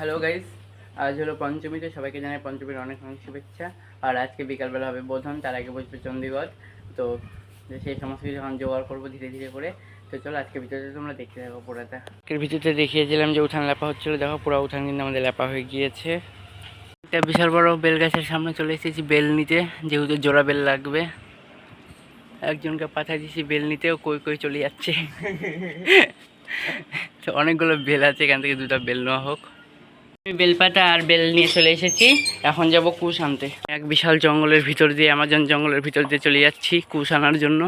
Hello guys আজ হলো পঞ্চমীতে, সবাইকে জানাই পঞ্চমীর অনেক অনেক শুভেচ্ছা। আর আজকে বিকালবেলা হবে বোধন, তার আগে বসবে চণ্ডীগড় তো সেই সমস্ত কিছু এখন জোগাড় করব ধীরে ধীরে করে। তো চলো আজকে ভিতরে তোমরা দেখতে থাকো পুরাটা। আজকের ভিতরতে দেখিয়েছিলাম যে উঠান লেপা হচ্ছিল। দেখো, পুরো উঠান কিন্তু আমাদের লেপা হয়ে গিয়েছে। একটা বিশাল বড় বেল গাছের সামনে চলে এসেছি বেল নিতে, যেহেতু জোড়া বেল লাগবে। একজনকে পাঠিয়ে দিয়েছি বেল নিতেও, কই কই চলে যাচ্ছে। তো অনেকগুলো বেল আছে, এখান থেকে দুটো বেল নেওয়া হোক। আমি বেলপাতা আর বেল নিয়ে চলে এসেছি। এখন যাব কুশ আনতে। এক বিশাল জঙ্গলের ভিতর দিয়ে, আমাজন জঙ্গলের ভিতর দিয়ে চলে যাচ্ছি কুশ আনার জন্য।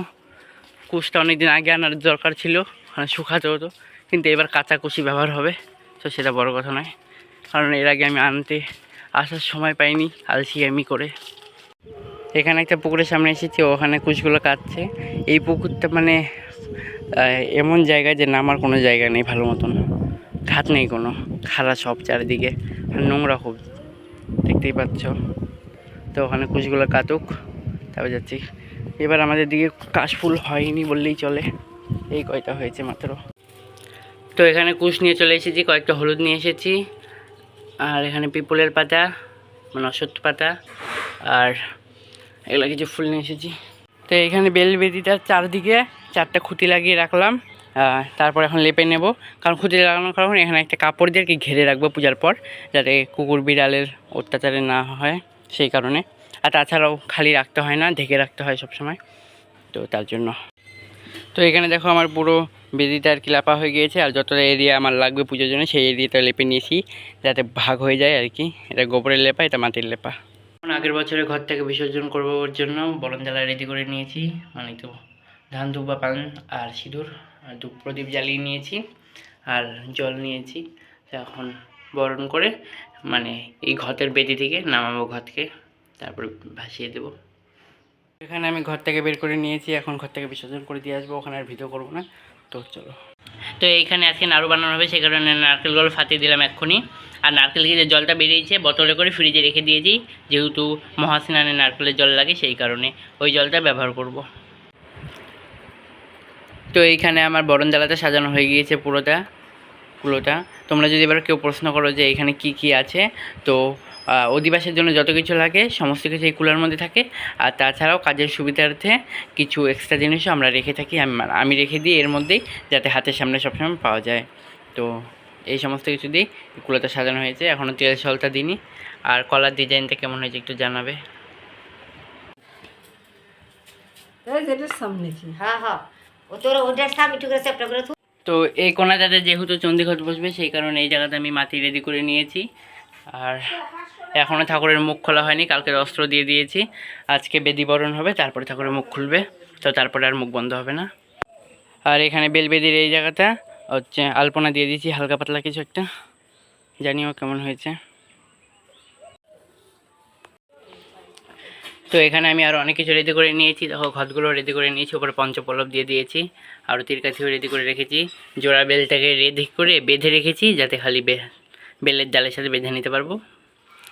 কুশটা অনেকদিন আগে আনার দরকার ছিল মানে শুকাতে হতো কিন্তু এবার কাঁচা কুশি ব্যবহার হবে। তো সেটা বড় কথা নয়, কারণ এর আগে আমি আনতে আসার সময় পাইনি, আলসি আমি করে। এখানে একটা পুকুরের সামনে এসেছি, ওখানে কুশগুলো কাটছে। এই পুকুরটা মানে এমন জায়গায় যে নামার কোনো জায়গা নেই ভালো মতন। ঘাট নেই কোনো খারা সব চারিদিকে নোংরা খুব, দেখতেই পাচ্ছ। তো ওখানে কুশগুলো কাতুক তারপর যাচ্ছি। এবার আমাদের দিকে কাশফুল হয়নি বললেই চলে, এই কয়টা হয়েছে মাত্র। তো এখানে কুশ নিয়ে চলে এসেছি, কয়েকটা হলুদ নিয়ে এসেছি, আর এখানে পিপলের পাতা মানে অশ্বত্থ পাতা, আর এগুলো কিছু ফুল নিয়ে এসেছি। তো এখানে বেল বেদিটার চারদিকে চারটা খুঁটি লাগিয়ে রাখলাম তারপর এখন লেপে নেব। কারণ খুঁটি লাগানোর কারণ এখানে একটা কাপড় দিয়ে আর কি ঘিরে রাখব পূজার পর, যাতে কুকুর বিড়ালের অত্যাচারে না হয় সেই কারণে। আর তাছাড়াও খালি রাখতে হয় না, ঢেকে রাখতে হয় সবসময়। তো তার জন্য। তো এখানে দেখো আমার পুরো বেদিটা আর কি লাপা হয়ে গিয়েছে, আর যতটা এরিয়া আমার লাগবে পুজোর জন্য সেই এরিয়াটা লেপে নিয়েছি, যাতে ভাগ হয়ে যায় আর কি। এটা গোবরের লেপা, এটা মাটির লেপা। আগের বছরে ঘর থেকে বিসর্জন করব ওর জন্য বরণ জ্বালা রেডি করে নিয়েছি মানে তো ধান ধূপ পান আর সিঁদুর। ধূপ প্রদীপ জ্বালিয়ে নিয়েছি আর জল নিয়েছি। এখন বরণ করে মানে এই ঘটের বেদি থেকে নামাবো ঘরকে তারপর ভাসিয়ে দেবো। এখানে আমি ঘর থেকে বের করে নিয়েছি, এখন ঘর থেকে বিসর্জন করে দিয়ে আসব, ওখানে আর ভিডিও করব না। তো চলো। তো এইখানে আজকে নাড়ু বানানো হবে, সে কারণে নারকেলগুলো ফাটিয়ে দিলাম এক্ষুনি। আর নারকেল যে জলটা বেরিয়েছে, বোতলে করে ফ্রিজে রেখে দিয়েছি, যেহেতু মহাস্নানে নারকেলের জল লাগে, সেই কারণে ওই জলটা ব্যবহার করব। তো এইখানে আমার বরণ জ্বালাতে সাজানো হয়ে গিয়েছে পুরোটা পুরোটা। তোমরা যদি এবার কেউ প্রশ্ন করো যে এখানে কি কি আছে, তো অধিবাসের জন্য যত কিছু লাগে, সমস্ত কিছু এই কুলার মধ্যে থাকে। আর তাছাড়াও কাজের সুবিধার্থে কিছু এক্সট্রা জিনিসও আমরা রেখে থাকি, আমি- রেখে দিই এর মধ্যেই, যাতে হাতের সামনে সবসময় পাওয়া যায়। তো, এই সমস্ত কিছু দিয়ে কুলোটা সাজানো হয়েছে। এখনও তেল সলটা দিইনি। আর কলার ডিজাইনটা কেমন হয়েছে একটু জানাবে। সামনে হ্যাঁ হ্যাঁ। তোর ওটার করে তো এই কোনাটাতে যেহেতু চণ্ডীঘট বসবে, সেই কারণে এই জায়গাতে আমি মাটি রেডি করে নিয়েছি। আর এখনও ঠাকুরের মুখ খোলা হয়নি কালকে অস্ত্র দিয়ে দিয়েছি। আজকে বেদি বরণ হবে, তারপরে ঠাকুরের মুখ খুলবে, তো তারপরে আর মুখ বন্ধ হবে না। আর এখানে বেলবেদির এই জায়গাটা, হচ্ছে আলপনা দিয়ে দিয়েছি, হালকা পাতলা কিছু একটা। জানিও কেমন হয়েছে। তো এখানে আমি আরও অনেক কিছু রেডি করে নিয়েছি। দেখো ঘটগুলো রেডি করে নিয়েছি, উপরে পঞ্চপল্লব দিয়ে দিয়েছি আরও কাছেও রেডি করে রেখেছি। জোড়া বেলটাকে রেডি করে বেঁধে রেখেছি, যাতে খালি বে বেলের ডালের সাথে বেঁধে নিতে পারব।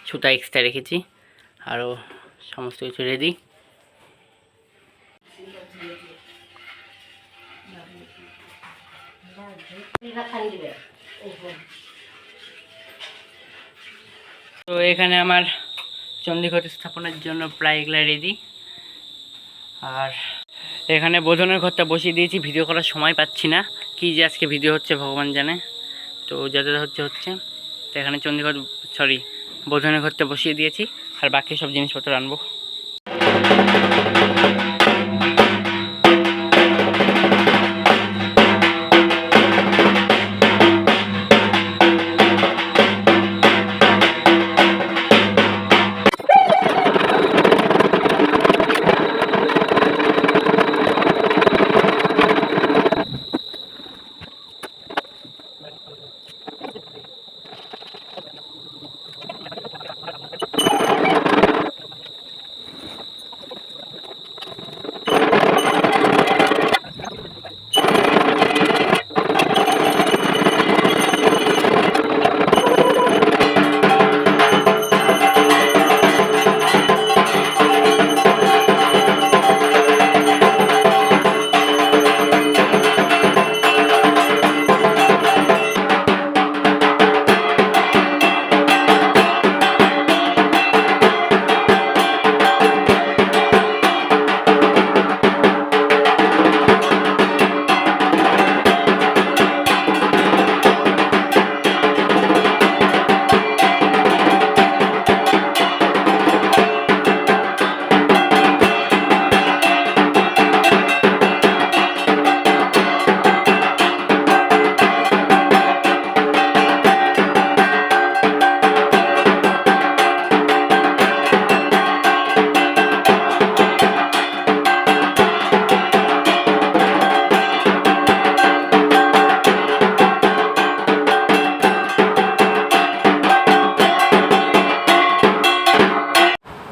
সুতা এক্সট্রা রেখেছি আরও সমস্ত কিছু রেডি তো এখানে আমার চণ্ডীঘট স্থাপনের জন্য প্রায় এগুলো রেডি আর এখানে বোধনের ঘরটা বসিয়ে দিয়েছি ভিডিও করার সময় পাচ্ছি না। কি যে আজকে ভিডিও হচ্ছে ভগবান জানে। তো যাতে হচ্ছে হচ্ছে। তো এখানে চন্ডীঘট সরি বোধনের ঘরটা বসিয়ে দিয়েছি। আর বাকি সব জিনিসপত্র আনব।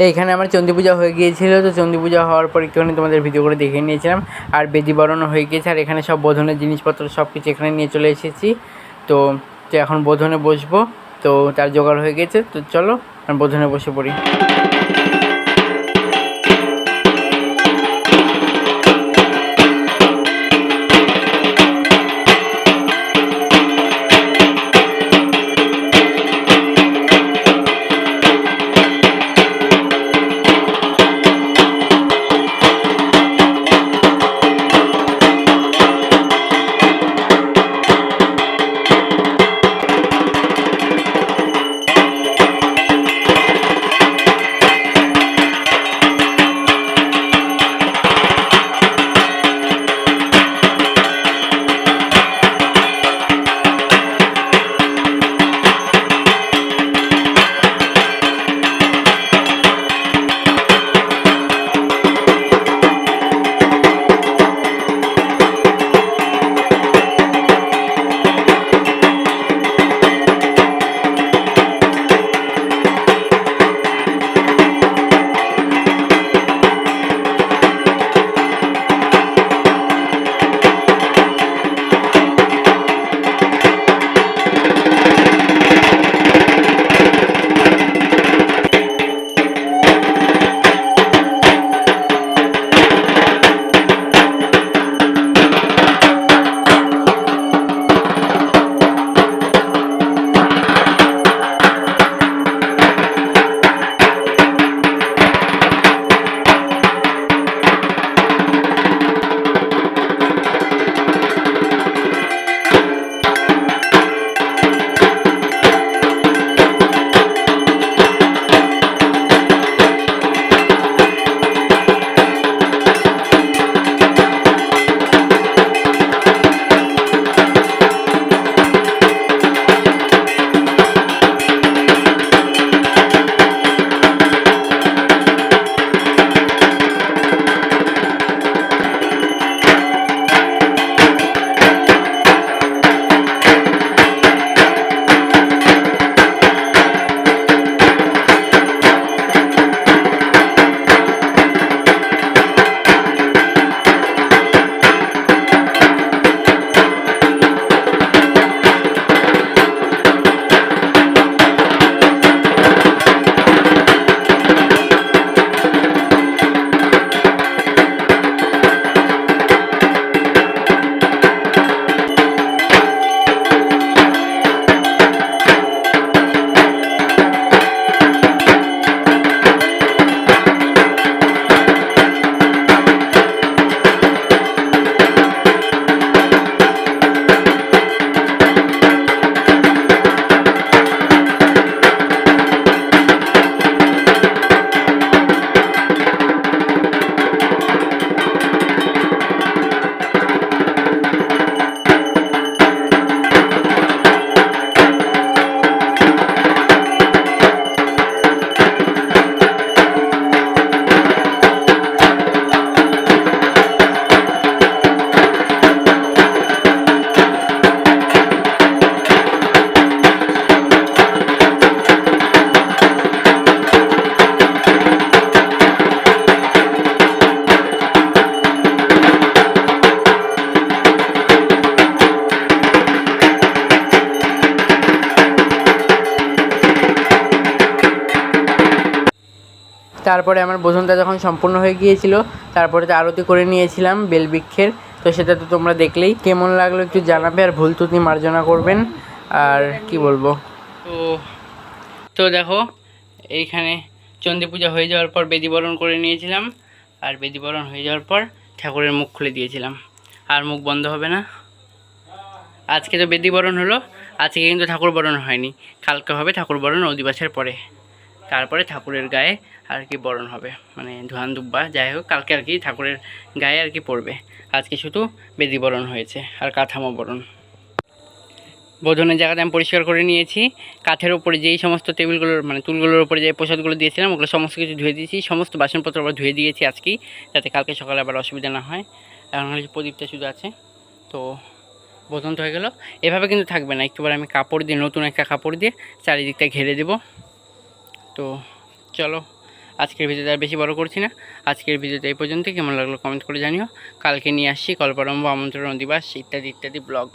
এইখানে আমার চণ্ডী পূজা হয়ে গিয়েছিল, তো চণ্ডী পূজা হওয়ার পর একটুখানি তোমাদের ভিডিও করে দেখে নিয়েছিলাম। আর বেদি বরণও হয়ে গিয়েছে, আর এখানে সব বোধনের জিনিসপত্র সব কিছু এখানে নিয়ে চলে এসেছি। তো এখন বোধনে বসবো, তো তার জোগাড় হয়ে গেছে, তো চলো, আমি বোধনে বসে পড়ি। তারপরে আমার বোধনটা যখন সম্পূর্ণ হয়ে গিয়েছিল, তারপরে তো আরতি করে নিয়েছিলাম বেলবৃক্ষের। তো সেটা তো তোমরা দেখলেই। কেমন লাগল একটু জানাবে আর ভুল ত্রুটি মার্জনা করবেন। আর কি বলব? তো তো দেখো, এইখানে চণ্ডী পূজা হয়ে যাওয়ার পর বেদিবরণ করে নিয়েছিলাম। আর বেদিবরণ হয়ে যাওয়ার পর ঠাকুরের মুখ খুলে দিয়েছিলাম। আর মুখ বন্ধ হবে না। আজকে তো বেদিবরণ হলো, আজকে কিন্তু ঠাকুর বরণ হয়নি। কালকে হবে ঠাকুর বরণ অধিবাসের পরে। তারপরে ঠাকুরের গায়ে আর কি বরণ হবে। মানে ধোয়ান দুব্বা, যাই হোক, কালকে আর কি ঠাকুরের গায়ে আর কি পড়বে। আজকে শুধু বেদি বরণ হয়েছে আর কাঠামো বরণ। বোধনের জায়গাটা আমি পরিষ্কার করে নিয়েছি। কাঠের ওপরে যেই সমস্ত টেবিলগুলোর মানে তুলগুলোর উপরে যে প্রসাদগুলো দিয়েছিলাম, ওগুলো সমস্ত কিছু ধুয়ে দিয়েছি। সমস্ত বাসনপত্র আবার ধুয়ে দিয়েছি আজকেই, যাতে কালকে সকালে আবার অসুবিধা না হয়। এখন হচ্ছে প্রদীপটা শুধু আছে। তো বোধন হয়ে গেল। এভাবে কিন্তু থাকবে না। একটুবার আমি কাপড় দিয়ে, নতুন একটা কাপড় দিয়ে চারিদিকটা ঘিরে দেবো। তো চলো, আজকের ভিডিওতে আর বেশি বড় করছি না। আজকের ভিডিওতে এই পর্যন্ত কেমন লাগল কমেন্ট করে জানিও। কালকে নিয়ে আসছি কল্পারম্ভ আমন্ত্রণ দিবাস ইত্যাদি ইত্যাদি ব্লগ।